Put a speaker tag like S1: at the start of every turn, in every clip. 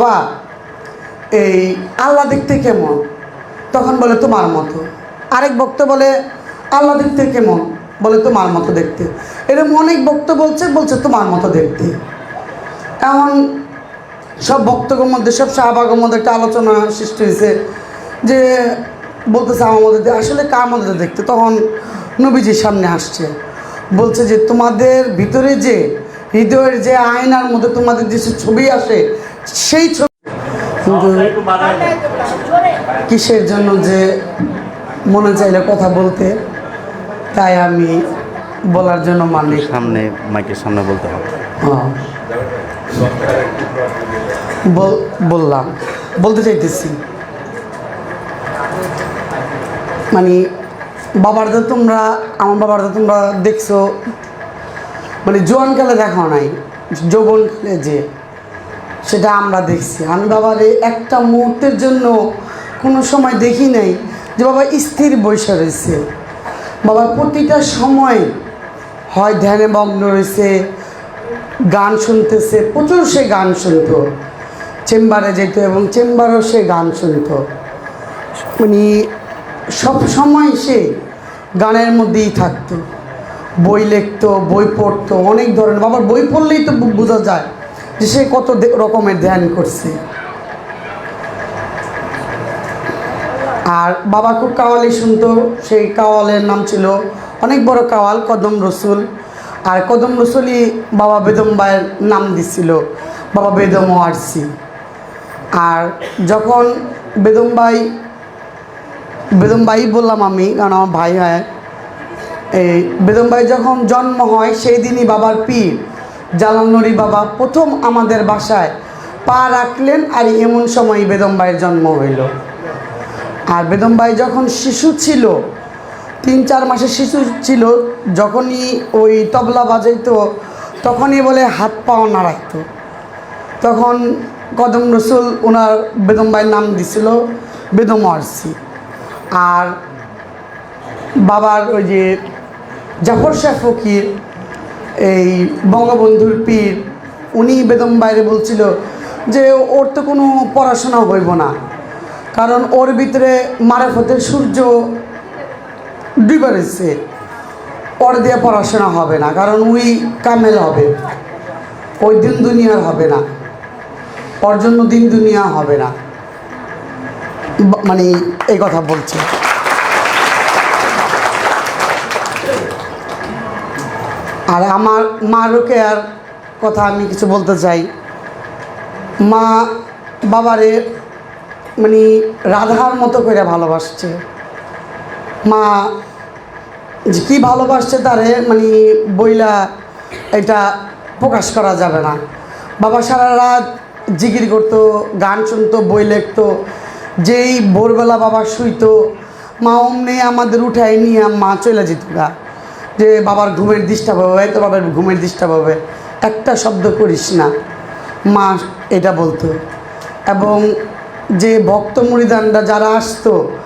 S1: বা এই আল্লাহ দেখতে কেমন? তখন বলে, তোমার মতো। আরেক ভক্ত বলে, আল্লাহ দেখতে কেমন? বলে, তোমার মতো দেখতে। এরকম অনেক ভক্ত বলছে বলছে, তোমার মতো দেখতে। এমন সব ভক্তদের মধ্যে, সব শাহবাগের মধ্যে একটা আলোচনা সৃষ্টি হয়েছে যে বলতেছে আমার মধ্যে আসলে কার মধ্যে দেখতে? তখন নবীজির সামনে আসছে। বলছে যে, তোমাদের ভিতরে যে, হৃদয়ের যে আয়নার মধ্যে তোমাদের যে ছবি আসে সেই ছবি কিসের জন্য যে মনে চাইলে কথা বলতে? তাই আমি বলার জন্য মালিক
S2: সামনে মাইকের সামনে বলতে হবে।
S1: হ্যাঁ। বল- বললাম। বলতে চাইতেছি। মানে বাবার তো তোমরা আমার বাবার তো তোমরা দেখছ মানে জোয়ানকালে দেখো নাই যৌবনকালে যে সেটা আমরা দেখছি। আমি বাবারে একটা মুহূর্তের জন্য কোনো সময় দেখি নাই যে বাবা স্থির বৈশা রয়েছে। বাবা প্রতিটা সময় হয় ধ্যানে মগ্ন রয়েছে, গান শুনতেছে, প্রচুর সে গান শুনত। চেম্বারে যেত এবং চেম্বারেও সে গান শুনত। উনি সব সময় সে গানের মধ্যেই থাকতো। বই লিখতো, বই পড়তো, অনেক ধরনের। বাবার বই পড়লেই তো বোঝা যায়। যে সে কত রকমের ধ্যান করছে। আর বাবা খুব কাওয়ালি শুনতো, সেই কাওয়ালের নাম ছিল অনেক বড় কাওয়াল, কদম রসুল। আর কদম রসুলই বাবা বেদম ভাইয়ের নাম দিছিল, বাবা বেদম আরসি আর যখন বেদম ভাই বেদম ভাই বললাম আমি, কারণ আমার ভাই হয়, এই বেদম ভাই যখন জন্ম হয়, সেই দিনই বাবার পীর। জালানুরি বাবা প্রথম আমাদের বাসায় পা রাখলেন আর এমন সময় বেদম ভাইয়ের জন্ম হইল। আর বেদম ভাই যখন শিশু ছিল, তিন চার মাসের শিশু ছিল, যখনই ওই তবলা বাজাইতো, তখনই বলে হাত পাও নাড়াইতো তখন কদম রসুল ওনার বেদম ভাইয়ের নাম দিছিল বেদম আরসি। আর বাবার ওই যে জাফর শাহ ফকির এই বঙ্গবন্ধুর পীর, উনি বেদম বাইরে বলছিল যে ওর তো কোনো পড়াশোনা হইব না। কারণ ওর ভিতরে মারেফতের সূর্য ডুবে রয়েছে। ওর দিয়ে পড়াশোনা হবে না, কারণ উই কামেল হবে। ওই দিন দুনিয়ার হবে না। ওর জন্য দিন দুনিয়া হবে না। মানে এই কথা বলছে। আর আমার মা রোকেয়ার কথা আমি কিছু বলতে চাই। মা বাবারে মানে রাধার মতো করে ভালোবাসছে। মা যে কী ভালোবাসছে তারে মানে বইলা এটা প্রকাশ করা যাবে না। বাবা সারা রাত জিগির করতো, গান শুনতো, বই লিখতো, যেই ভোরবেলা বাবা শুইতো, মা অমনি আমাদের উঠায় নিয়ে মা চলে যেত গা। যে বাবার ঘুমের ডিস্টার্ব হবে তো বাবার ঘুমের ডিস্টার্ব হবে। একটা শব্দ করিস না। মা এটা বলতো। এবং যে ভক্ত মুড়িদানরা যারা আসতো,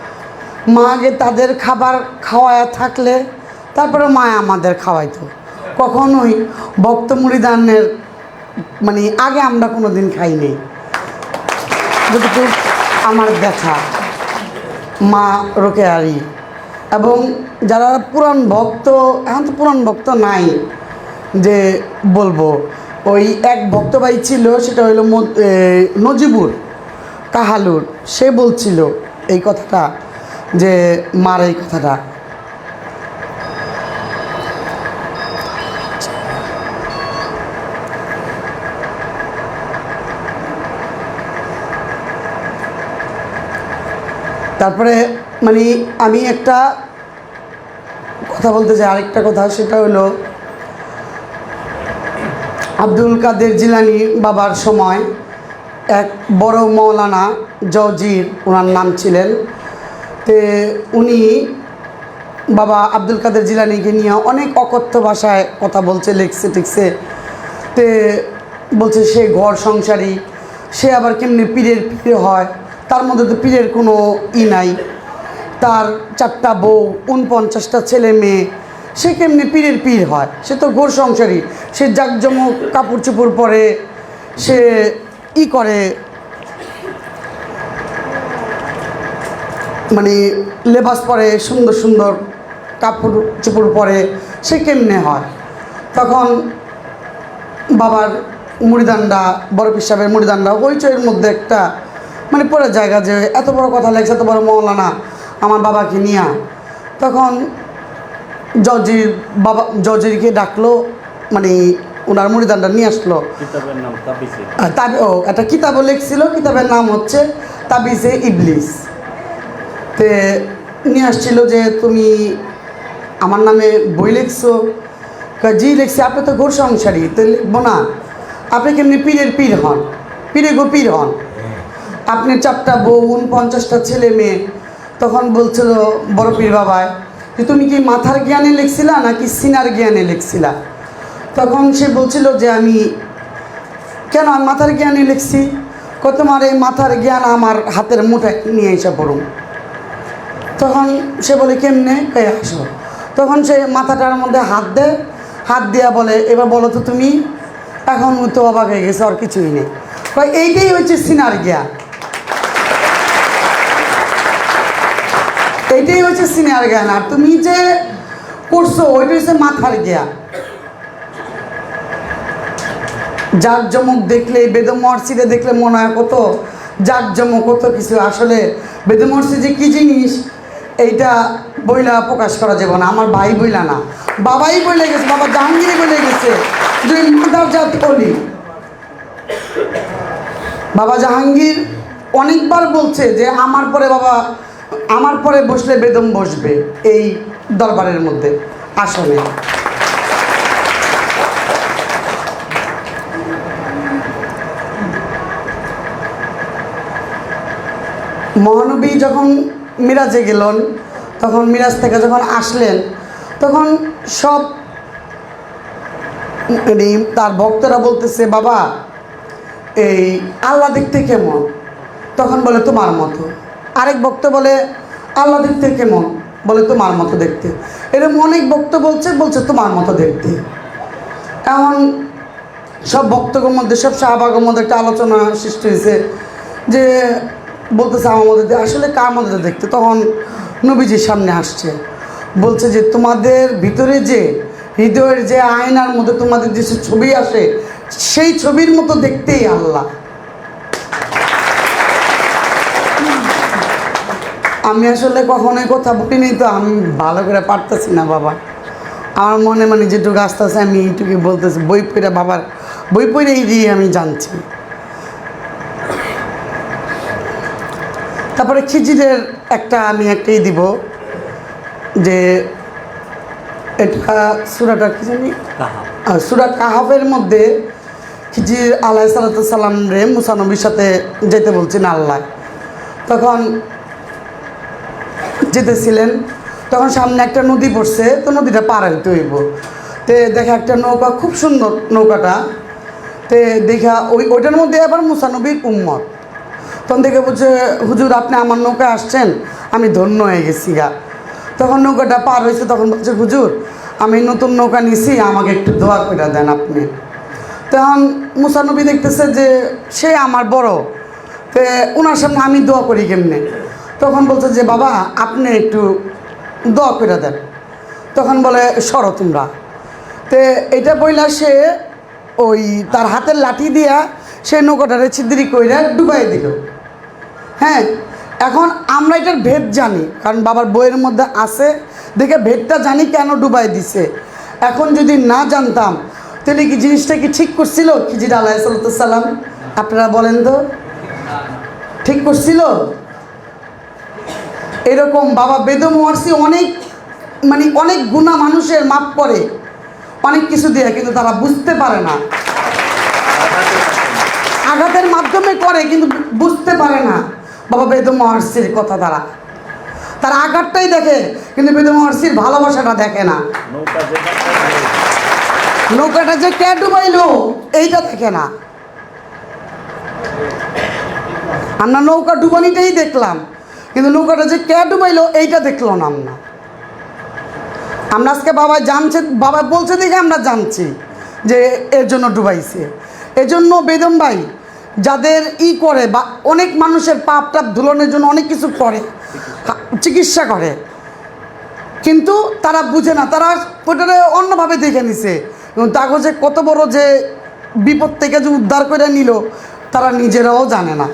S1: মা আগে তাদের খাবার খাওয়ায় থাকলে, তারপরে মা আমাদের খাওয়াইতো। কখনোই ভক্ত মুড়িদানের মানে আগে আমরা কোনো দিন খাইনি। যতটুকু আমার দেখা, মা রোকে রোকেয়ারি। এবং যারা পুরাণ ভক্ত এখন তো পুরান ভক্ত নাই যে বলব। ওই এক ভক্ত ভাই ছিল সেটা এ, নজিবুর কাহালুর সে বলছিল এই কথাটা যে মার এই কথাটা। তারপরে মানে আমি একটা কথা বলতে চাই, আরেকটা কথা, সেটা হলো আব্দুল কাদের জিলানি বাবার সময় এক বড় মৌলানা জজির, ওনার নাম ছিলেন, তে উনি বাবা আব্দুল কাদের জিলানিকে নিয়ে অনেক অকথ্য ভাষায় কথা বলছে, লিখছে টিখছে তে বলছে সে ঘর সংসারী, সে আবার কেমনি পীরের পীরে হয়, তার মধ্যে তো পীরের কোনো ই নাই। তার চারটা বউ উনপঞ্চাশটা ছেলে মেয়ে, সে কেমনি পীরের পীর হয়? সে তো ঘোর সংসারী। সে জাকজমক কাপড় চুপড় পরে, সে ই করে মানে লেবাস পরে, সুন্দর সুন্দর কাপড় চুপড় পরে, সে কেমনে হয়? তখন বাবার মুড়িদান্ডা বড় সাহেবের মুড়িদান্ডা হইচয়ের মধ্যে একটা মানে পরে জায়গা যে এত বড় কথা লেখছে, এত বড় মহলানা আমার বাবাকে নিয়ে। তখন জজির বাবা জজিরকে ডাকলো মানে ওনার মুড়িদান্ডা নিয়ে আসলো।
S2: কিতাবের নাম তাবিসি।
S1: আর তার ও একটা কিতাবও লিখছিল কিতাবের নাম হচ্ছে তাবিজে ইবলিস। তে নিয়ে আসছিল যে তুমি আমার নামে বই লিখছো? জি লিখছি। আপনি তো ঘোর সংসারী তো লিখব না। আপনি কেমনি পীরের পীর হন? পীরে গো পীর হন। আপনি চারটা বউ উনপঞ্চাশটা ছেলে মেয়ে তখন বলছিল, বড় পীর বাবায় যে তুমি কি মাথার জ্ঞানে লিখছিলা নাকি সিনার জ্ঞানে লিখছিলা? তখন সে বলছিল যে, আমি, কেন আমি মাথার জ্ঞানে লিখছি? কত তোমার এই মাথার জ্ঞান আমার হাতের মুঠায় নিয়ে এসে পড়ুন। তখন সে বলে, কেমনে? এই আসো। তখন সে মাথাটার মধ্যে হাত দেয়, হাত দিয়া বলে, এবার বলো তো তুমি, এখন তো অবাক হয়ে গেছে, আর কিছুই নেই। এইটাই হচ্ছে সিনার জ্ঞান। এইটাই হচ্ছে সিনিয়র জ্ঞান আর তুমি যে করছ, ওইটা হচ্ছে মাথার জ্ঞান জাক জমক দেখলে, বেদম মহর্ষিরে দেখলে মনে হয় কত যার জমক কত কিছু। আসলে বেদম মহর্ষি যে কী জিনিস, এইটা বইলা প্রকাশ করা যাবে না। আমার ভাই বইলা না। বাবাই বলে গেছে, বাবা জাহাঙ্গীরই বলে গেছে। যে মাদার জাত অলি বাবা জাহাঙ্গীর অনেকবার বলছে যে, আমার পরে বাবা আমার পরে বসলে বেদম বসবে এই দরবারের মধ্যে। আসলে মহানবী যখন মিরাজে গেলেন, তখন মিরাজ থেকে যখন আসলেন, তখন সব মানে তার ভক্তরা বলতেছে, বাবা, এই আল্লাহ দেখতে কেমন? তখন বলে, তোমার মতো। আরেক ভক্ত বলে, আল্লাহ দেখতে কেমন? বলে, তোমার মতো দেখতে। এরকম অনেক ভক্ত বলছে বলছে, তোমার মতো দেখতে। এখন সব বক্তব্যের মধ্যে, সব শাহবাগের মধ্যে একটা আলোচনা সৃষ্টি হয়েছে যে বলতেছে আমার মধ্যে আসলে কার মধ্যে দেখতে? তখন নবীজির সামনে আসছে। বলছে যে, তোমাদের ভিতরে যে হৃদয়ের যে আয়নার মধ্যে তোমাদের যে ছবি আসে, সেই ছবির মতো দেখতেই আল্লাহ। আমি আসলে কখনোই কথা বলিনি তো আমি ভালো করে পারতেছি না বাবা। আমার মনে মানে যেটুকু আস্তে আস্তে আমি এইটুকু বলতেছি। বই পড়ে বাবার বই পড়েই দিয়ে আমি জানছি। তারপরে খিজিরের একটা আমি একটাই দিব যে এটা সুরাটা কি জানি? সুরা কাহাফের মধ্যে খিজির আল্লাহ সাল্লাম রে মুসানবীর সাথে যেতে বলছেন আল্লাহ। তখন যেতেছিলেন, তখন সামনে একটা নদী পড়ছে, তো নদীটা পার হইতে হইব। তে দেখা একটা নৌকা, খুব সুন্দর নৌকাটা। তে দেখা ওই, ওইটার মধ্যে আবার মুসানবীর উম্মত। তখন দেখে বলছে, হুজুর, আপনি আমার নৌকা আসছেন? আমি ধন্য হয়ে গেছি গা। তখন নৌকাটা পার হয়েছে, তখন বলছে, হুজুর, আমি নতুন নৌকা নিছি, আমাকে একটু দোয়া করে দেন আপনি। তখন মুসানবী দেখতেছে যে সে আমার বড়। তে ওনার সামনে আমি দোয়া করি কেমনে? তখন বলছে যে, বাবা, আপনি একটু দোয়া করে দেন। তখন বলে, সরো তোমরা। তে এটা বইলা সে ওই তার হাতের লাঠি দিয়া সে নৌকাটারে ছিদ্রি কইরা ডুবাই দিল। হ্যাঁ এখন আমরা এটার ভেদ জানি, কারণ বাবার বইয়ের মধ্যে আছে, দেখে ভেদটা জানি কেন ডুবাই দিছে। এখন যদি না জানতাম, তাহলে কি জিনিসটা কি ঠিক করছিল? খিজির আলাহ সাল্লাম আপনারা বলেন তো? ঠিক করছিল? এরকম বাবা বেদম মহর্ষি অনেক মানে অনেক গুণা মানুষের মাপ করে। অনেক কিছু দিয়ে, কিন্তু তারা বুঝতে পারে না। আঘাতের মাধ্যমে করে, কিন্তু বুঝতে পারে না। বাবা বেদ মহর্ষির কথা তারা। তারা আঘাতটাই দেখে, কিন্তু বেদ মহর্ষির ভালোবাসাটা দেখে না। নৌকাটা যে কে ডুবাইলো, এইটা দেখে না। আমরা নৌকা ডুবানিটাই দেখলাম। কিন্তু নৌকাটা যে কে ডুবাইলো, এইটা দেখল না আমরা। আমরা আজকে বাবা জানছে, বাবা বলছে দেখে আমরা জানছি যে এর জন্য ডুবাইছে। এজন্য বেদম ভাই, যাদের ই করে বা অনেক মানুষের পাপ টাপ ধুলানোর জন্য অনেক কিছু করে চিকিৎসা করে। কিন্তু তারা বুঝে না, তারা ওটারে অন্যভাবে দেখে নিছে। এবং তাকে যে কত বড় যে বিপদ থেকে যে উদ্ধার করে নিল, তারা নিজেরাও জানে না।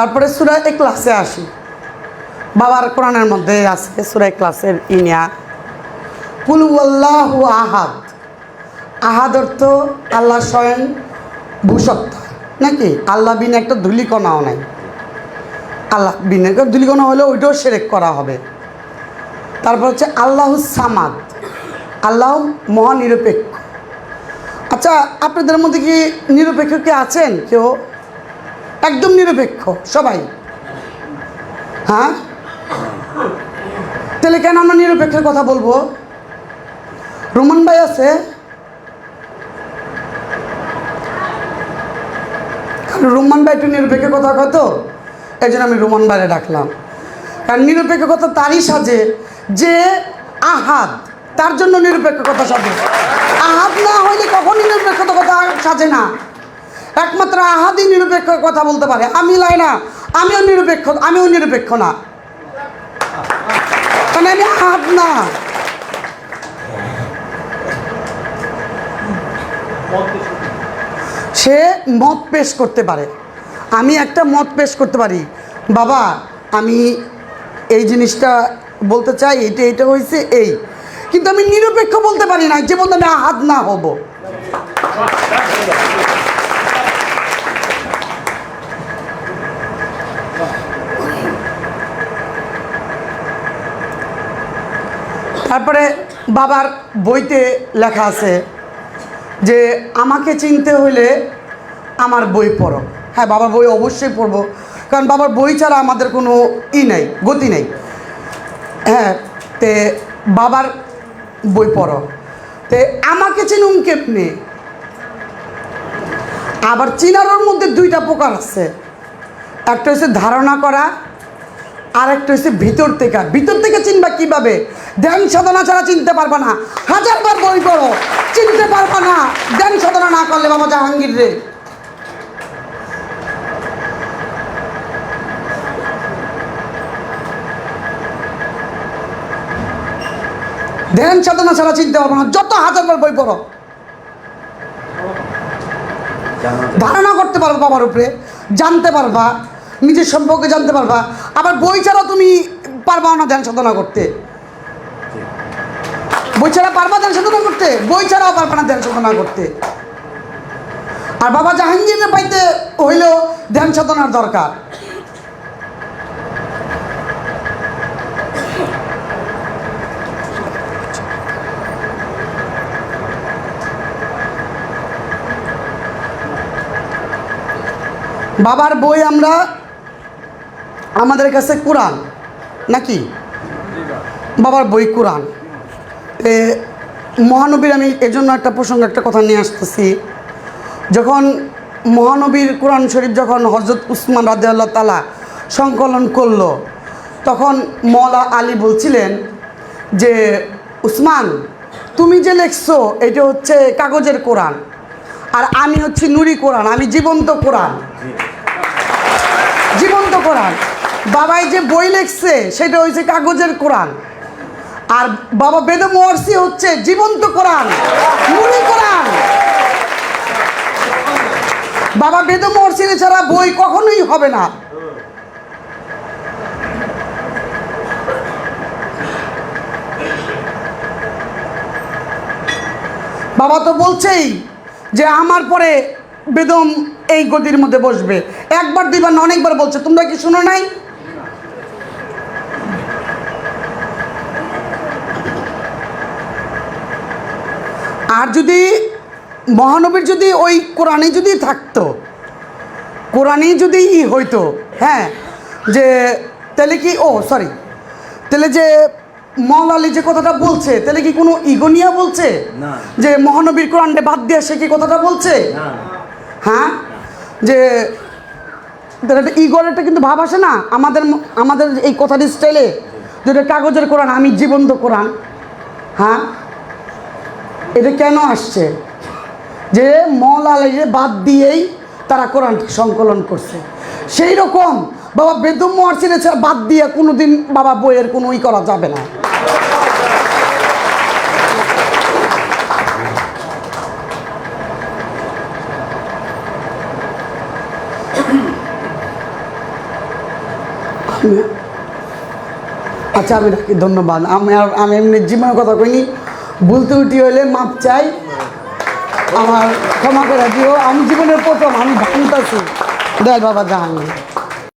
S1: তারপরে সুরা এক ক্লাসে আসি। বাবার কোরআনের মধ্যে আছে সুরা এক ক্লাসের ইনিয়া। কুলু আল্লাহ আহাদ। আহাদ অর্থ আল্লাহ স্বয়ং ভূসত্তা। নাকি? আল্লাহ বিনে একটা ধুলিকণাও নাই। আল্লাহ বিনে একটা ধুলিকণা হলে ওইটাও সেরেক করা হবে। তারপর হচ্ছে আল্লাহ সামাদ। আল্লাহ মহানিরপেক্ষ। আচ্ছা আপনাদের মধ্যে কি নিরপেক্ষ কে আছেন? কেউ? একদম নিরপেক্ষ, সবাই। হ্যাঁ? তাহলে কেন আমরা নিরপেক্ষের কথা বলব? রোমান ভাই আছে? রোমান ভাই একটু নিরপেক্ষ কথা কত এই জন্য আমি রোমান ভাইরে ডাকলাম। কারণ নিরপেক্ষ কথা তারই সাজে যে আহাত তার জন্য নিরপেক্ষ কথা সাজে। আহাত না হইলে কখনই নিরপেক্ষ কথা সাজে না। একমাত্র আহাদি নিরপেক্ষ কথা বলতে পারে। আমি লাই না, আমিও নিরপেক্ষ আমিও নিরপেক্ষ না। কারণ আমি আহাদ না। সে মত পেশ করতে পারে। আমি একটা মত পেশ করতে পারি। বাবা, আমি এই জিনিসটা বলতে চাই, এটা এটা হয়েছে এই। কিন্তু আমি নিরপেক্ষ বলতে পারি না যে বলতে আমি আহাত না হব। তারপরে বাবার বইতে লেখা আছে যে, আমাকে চিনতে হলে আমার বই পড়ো। হ্যাঁ বাবার বই অবশ্যই পড়ব। কারণ বাবার বই ছাড়া আমাদের কোনো ই নেই, গতি নেই। হ্যাঁ তে বাবার বই পড়ো। তে আমাকে চিনুম কেমনি? আবার চিনারোর মধ্যে দুইটা প্রকার আছে। একটা হচ্ছে ধারণা করা আর একটা হচ্ছে ভিতর থেকে। ভিতর থেকে চিনবা কীভাবে? ধ্যান সাধনা ছাড়া চিনতে পারবা না। হাজারবার বই পড়ো চিনতে পারবা না। ধ্যান সাধনা না করলে বাবা জাহাঙ্গীর রে। ধ্যান সাধনা ছাড়া চিনতে পারব না। যত হাজারবার বই পড়ো। ধারণা করতে পারব বাবার উপরে। জানতে পারবা। নিজের সম্পর্কে জানতে পারবা। আবার বই ছাড়া তুমি পারবা না ধ্যান সাধনা করতে। বই ছাড়া পারবা ধ্যান সাধনা করতে? বই ছাড়াও পারবা না ধ্যান সাধনা করতে। আর বাবা জাহাঙ্গীরের পাইতে হইলেও ধ্যান সাধনার দরকার। বাবার বই আমরা আমাদের কাছে কোরআন নাকি? বাবার বই কোরআন। এ মহানবীর আমি এজন্য একটা প্রসঙ্গে একটা কথা নিয়ে আসতেছি। যখন মহানবীর কোরআন শরীফ যখন হজরত উসমান রাজা আল্লাহ তালা সংকলন করল তখন মলা আলী বলছিলেন যে উসমান তুমি যে লেখছো এটা হচ্ছে কাগজের কোরআন। আর আমি হচ্ছে নুরি কোরআন আমি জীবন্ত কোরআন। জীবন্ত কোরআন। বাবাই যে বই লিখছে, সেটা হচ্ছে কাগজের কোরআন। আর বাবা বেদ মহর্ষি হচ্ছে জীবন্ত কোরআন নুরি কোরআন। বাবা বেদ মহর্ষি ছাড়া বই কখনোই হবে না। বাবা তো বলছেই যে আমার পরে বেদম এই গদির মধ্যে বসবে। একবার, দুইবার না, অনেকবার বলছে। তোমরা কি শুনো নাই? আর যদি মহানবীর যদি ওই কোরআনে যদি থাকতো কোরআনে যদি ই হইতো হ্যাঁ যে তাহলে কি ও সরি তাহলে যে মৌলালি যে কথাটা বলছে তাহলে কি কোনো ইগোনিয়া বলছে? যে মহানবীর কোরআনটা বাদ দিয়ে সে কি কথাটা বলছে? হ্যাঁ? যে তাহলে একটা ইগোর একটা কিন্তু ভাব আসে না? আমাদের আমাদের এই কথার স্টাইলে যেটা কাগজের কোরআন আমি জীবন্ত কোরআন হ্যাঁ? এটা কেন আসছে? যে মল আলাইরে বাদ দিয়েই তারা কোরআনটা সংকলন করছে। সেই রকম বাবা বেদম মহার্সিনে ছাড়া বাদ দিয়ে কোনো দিন বাবা বইয়ের কোনো ই করা যাবে না। আচ্ছা আমি ধন্যবাদ। আমি আর আমি এমনি জীবনের কথা কইনি। বলতে উঠি হলে মাপ চাই। আমার ক্ষমা করে দিও। আমি জীবনের প্রথম, আমি ভাঙতাছি দয়াল বাবা জান